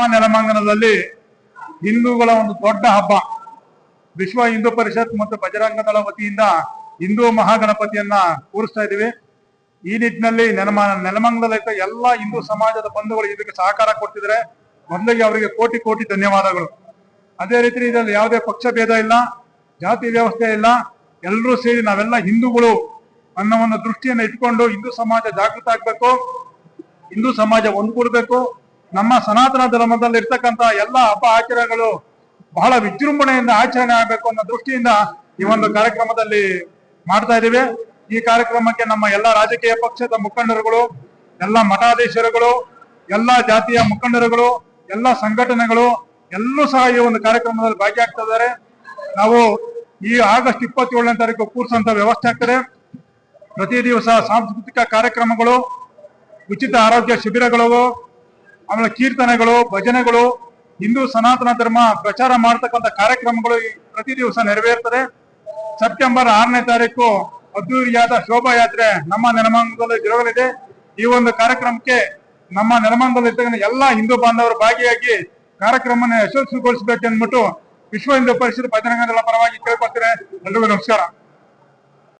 ನಮ್ಮ ನೆಲಮಂಗಲದಲ್ಲಿ ಹಿಂದೂಗಳ ಒಂದು ದೊಡ್ಡ ಹಬ್ಬ. ವಿಶ್ವ ಹಿಂದೂ ಪರಿಷತ್ ಮತ್ತು ಬಜರಂಗದಳ ವತಿಯಿಂದ ಹಿಂದೂ ಮಹಾಗಣಪತಿಯನ್ನ ಕೂರಿಸ್ತಾ ಇದ್ದೀವಿ. ಈ ನಿಟ್ಟಿನಲ್ಲಿ ನೆಲಮ ನೆಲಮಂಗಲದ ಎಲ್ಲ ಹಿಂದೂ ಸಮಾಜದ ಬಂಧುಗಳು ಇದಕ್ಕೆ ಸಹಕಾರ ಕೊಡ್ತಿದ್ರೆ ಮೊದಲಿಗೆ ಅವರಿಗೆ ಕೋಟಿ ಕೋಟಿ ಧನ್ಯವಾದಗಳು. ಅದೇ ರೀತಿ ಇದರಲ್ಲಿ ಯಾವುದೇ ಪಕ್ಷ ಭೇದ ಇಲ್ಲ, ಜಾತಿ ವ್ಯವಸ್ಥೆ ಇಲ್ಲ. ಎಲ್ಲರೂ ಸೇರಿ ನಾವೆಲ್ಲ ಹಿಂದೂಗಳು ಅನ್ನೋ ಒಂದು ದೃಷ್ಟಿಯನ್ನು ಇಟ್ಕೊಂಡು ಹಿಂದೂ ಸಮಾಜ ಜಾಗೃತ ಆಗ್ಬೇಕು. ಹಿಂದೂ ಸಮಾಜ ಒಂದ್ಗೂಡ್ಬೇಕು. ನಮ್ಮ ಸನಾತನ ಧರ್ಮದಲ್ಲಿ ಇರ್ತಕ್ಕಂತ ಎಲ್ಲ ಹಬ್ಬ ಆಚರಣೆಗಳು ಬಹಳ ವಿಜೃಂಭಣೆಯಿಂದ ಆಚರಣೆ ಆಗಬೇಕು ಅನ್ನೋ ದೃಷ್ಟಿಯಿಂದ ಈ ಒಂದು ಕಾರ್ಯಕ್ರಮದಲ್ಲಿ ಮಾಡ್ತಾ ಇದ್ದೀವಿ. ಈ ಕಾರ್ಯಕ್ರಮಕ್ಕೆ ನಮ್ಮ ಎಲ್ಲ ರಾಜಕೀಯ ಪಕ್ಷದ ಮುಖಂಡರುಗಳು, ಎಲ್ಲ ಮಠಾಧೀಶರುಗಳು, ಎಲ್ಲ ಜಾತಿಯ ಮುಖಂಡರುಗಳು, ಎಲ್ಲ ಸಂಘಟನೆಗಳು ಎಲ್ಲರೂ ಸಹ ಈ ಒಂದು ಕಾರ್ಯಕ್ರಮದಲ್ಲಿ ಭಾಗಿಯಾಗ್ತಾ ಇದ್ದಾರೆ. ನಾವು ಈ ಆಗಸ್ಟ್ ಇಪ್ಪತ್ತೇಳನೇ ತಾರೀಕು ಕೂರಿಸುವಂತ ವ್ಯವಸ್ಥೆ ಆಗ್ತದೆ. ಪ್ರತಿ ದಿವಸ ಸಾಂಸ್ಕೃತಿಕ ಕಾರ್ಯಕ್ರಮಗಳು, ಉಚಿತ ಆರೋಗ್ಯ ಶಿಬಿರಗಳು ಆಮೇಲೆ ಕೀರ್ತನೆಗಳು, ಭಜನೆಗಳು, ಹಿಂದೂ ಸನಾತನ ಧರ್ಮ ಪ್ರಚಾರ ಮಾಡತಕ್ಕಂತ ಕಾರ್ಯಕ್ರಮಗಳು ಪ್ರತಿ ದಿವಸ ನೆರವೇರ್ತದೆ. ಸೆಪ್ಟೆಂಬರ್ ಆರನೇ ತಾರೀಕು ಅದ್ದೂರಿಯಾದ ಶೋಭಾಯಾತ್ರೆ ನಮ್ಮ ನೆಲಮಂಗಲದಲ್ಲಿ ಜರುಗಲಿದೆ. ಈ ಒಂದು ಕಾರ್ಯಕ್ರಮಕ್ಕೆ ನಮ್ಮ ನೆಲಮಂಗಲದಲ್ಲಿ ಇರ್ತಕ್ಕಂಥ ಎಲ್ಲಾ ಹಿಂದೂ ಬಾಂಧವರು ಭಾಗಿಯಾಗಿ ಕಾರ್ಯಕ್ರಮನ ಯಶಸ್ವಿಗೊಳಿಸಬೇಕೆಂದ್ಬಿಟ್ಟು ವಿಶ್ವ ಹಿಂದೂ ಪರಿಷತ್ ಬಜರಂಗ ಪರವಾಗಿ ಕೇಳ್ಕೊಳ್ತಾರೆ ಎಲ್ರಿಗೂ ನಮಸ್ಕಾರ.